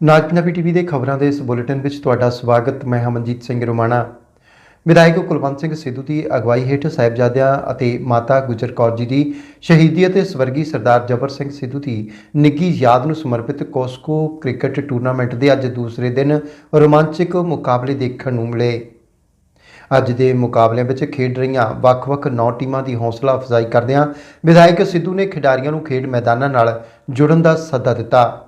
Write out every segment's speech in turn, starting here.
ਨਾਜ Punjabi TV ਦੇ ਖਬਰਾਂ ਦੇ ਇਸ ਬੁਲੇਟਿਨ ਵਿੱਚ ਤੁਹਾਡਾ ਸਵਾਗਤ। ਮੈਂ ਹਮਨਜੀਤ ਸਿੰਘ ਰੋਮਾਣਾ। ਵਿਧਾਇਕ ਕੁਲਵੰਤ ਸਿੰਘ ਸਿੱਧੂ ਦੀ ਅਗਵਾਈ ਹੇਠ ਸਾਹਿਬਜ਼ਾਦਿਆਂ ਅਤੇ ਮਾਤਾ ਗੁਜਰ ਕੌਰ ਜੀ ਦੀ ਸ਼ਹੀਦੀ ਅਤੇ ਸਵਰਗੀ ਸਰਦਾਰ ਜਬਰ ਸਿੰਘ ਸਿੱਧੂ ਦੀ ਨਿੱਘੀ ਯਾਦ ਨੂੰ ਸਮਰਪਿਤ ਕੋਸਕੋ ਕ੍ਰਿਕਟ ਟੂਰਨਾਮੈਂਟ ਦੇ ਅੱਜ ਦੂਸਰੇ ਦਿਨ ਰੋਮਾਂਚਕ ਮੁਕਾਬਲੇ ਦੇਖਣ ਨੂੰ ਮਿਲੇ। ਅੱਜ ਦੇ ਮੁਕਾਬਲਿਆਂ ਵਿੱਚ ਖੇਡ ਰਹੀਆਂ ਵੱਖ-ਵੱਖ 9 ਟੀਮਾਂ ਦੀ ਹੌਸਲਾ ਅਫਜ਼ਾਈ ਕਰਦਿਆਂ ਵਿਧਾਇਕ ਸਿੱਧੂ ਨੇ ਖਿਡਾਰੀਆਂ ਨੂੰ ਖੇਡ ਮੈਦਾਨਾਂ ਨਾਲ ਜੁੜਨ ਦਾ ਸੱਦਾ ਦਿੱਤਾ।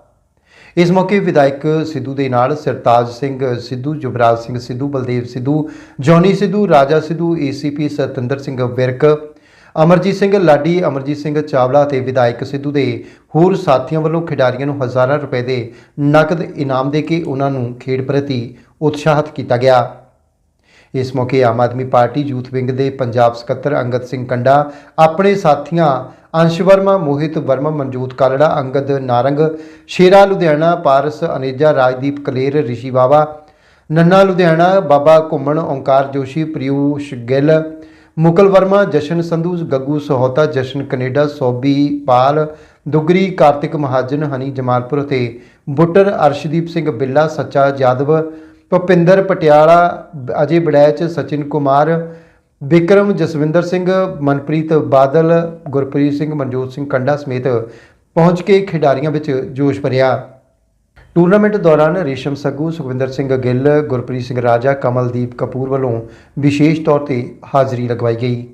ਇਸ ਮੌਕੇ ਵਿਧਾਇਕ ਸਿੱਧੂ ਦੇ ਨਾਲ ਸਰਤਾਜ ਸਿੰਘ ਸਿੱਧੂ, ਜੁਬਰਾਜ ਸਿੰਘ ਸਿੱਧੂ, ਬਲਦੇਵ ਸਿੱਧੂ, ਜੌਨੀ ਸਿੱਧੂ, ਰਾਜਾ ਸਿੱਧੂ ਏਸੀਪੀ ਸਤਿੰਦਰ ਸਿੰਘ ਵਿਰਕ, ਅਮਰਜੀਤ ਸਿੰਘ ਲਾਡੀ, ਅਮਰਜੀਤ ਸਿੰਘ ਚਾਵਲਾ ਤੇ ਵਿਧਾਇਕ ਸਿੱਧੂ ਦੇ ਹੋਰ ਸਾਥੀਆਂ ਵੱਲੋਂ ਖਿਡਾਰੀਆਂ ਨੂੰ ਹਜ਼ਾਰਾਂ ਰੁਪਏ ਦੇ ਨਕਦ ਇਨਾਮ ਦੇ ਕੇ ਉਹਨਾਂ ਨੂੰ ਖੇਡ ਪ੍ਰਤੀ ਉਤਸ਼ਾਹਿਤ ਕੀਤਾ ਗਿਆ। ਇਸ ਮੌਕੇ Aam Aadmi party youth wing ਦੇ ਪੰਜਾਬ ਸਕੱਤਰ ਅੰਗਦ ਸਿੰਘ ਕੰਡਾ, ਆਪਣੇ ਸਾਥੀਆਂ ਅੰਸ਼ ਵਰਮਾ, ਮੋਹਿਤ ਵਰਮਾ, ਮਨਜੋਤ ਕਾਲੜਾ, ਅੰਗਦ ਨਾਰੰਗ, ਸ਼ੇਰਾ ਲੁਧਿਆਣਾ, ਪਾਰਸ ਅਨੇਜਾ, ਰਾਜਦੀਪ ਕਲੇਰ, ਰਿਸ਼ੀ ਬਾਵਾ ਨੰਨਾ ਲੁਧਿਆਣਾ, ਬਾਬਾ ਘੁੰਮਣ, ਓਂਕਾਰ ਜੋਸ਼ੀ ਪ੍ਰਿਯੂਸ਼ ਗਿੱਲ, ਮੁਕਲ ਵਰਮਾ, ਜਸ਼ਨ ਸੰਧੂ, ਗੱਗੂ ਸਹੋਤਾ, ਜਸ਼ਨ ਕੈਨੇਡਾ ਸੋਬੀ ਪਾਲ, ਦੁਗਰੀ, ਕਾਰਤਿਕ ਮਹਾਜਨ, ਹਨੀ ਜਮਾਲਪੁਰ ਤੇ ਬੁੱਟਰ ਅਰਸ਼ਦੀਪ ਸਿੰਘ ਬਿੱਲਾ, ਸੱਚਾ ਜਾਦਵ, ਭੁਪਿੰਦਰ ਪਟਿਆਲਾ, ਅਜੇ ਬੜੈਚ, ਸਚਿਨ ਕੁਮਾਰ ਵਿਕਰਮ ਜਸਵਿੰਦਰ ਸਿੰਘ, ਮਨਪ੍ਰੀਤ ਬਾਦਲ, ਗੁਰਪ੍ਰੀਤ ਸਿੰਘ, ਮਨਜੋਤ ਸਿੰਘ ਕੰਡਾ ਸਮੇਤ ਪਹੁੰਚ ਕੇ ਖਿਡਾਰੀਆਂ ਵਿੱਚ ਜੋਸ਼ ਭਰਿਆ। ਟੂਰਨਾਮੈਂਟ ਦੌਰਾਨ ਰੇਸ਼ਮ ਸੱਗੂ, ਸੁਖਵਿੰਦਰ ਸਿੰਘ ਗਿੱਲ, ਗੁਰਪ੍ਰੀਤ ਸਿੰਘ ਰਾਜਾ, ਕਮਲਦੀਪ ਕਪੂਰ ਵੱਲੋਂ ਵਿਸ਼ੇਸ਼ ਤੌਰ ਤੇ ਹਾਜ਼ਰੀ ਲਗਵਾਈ ਗਈ।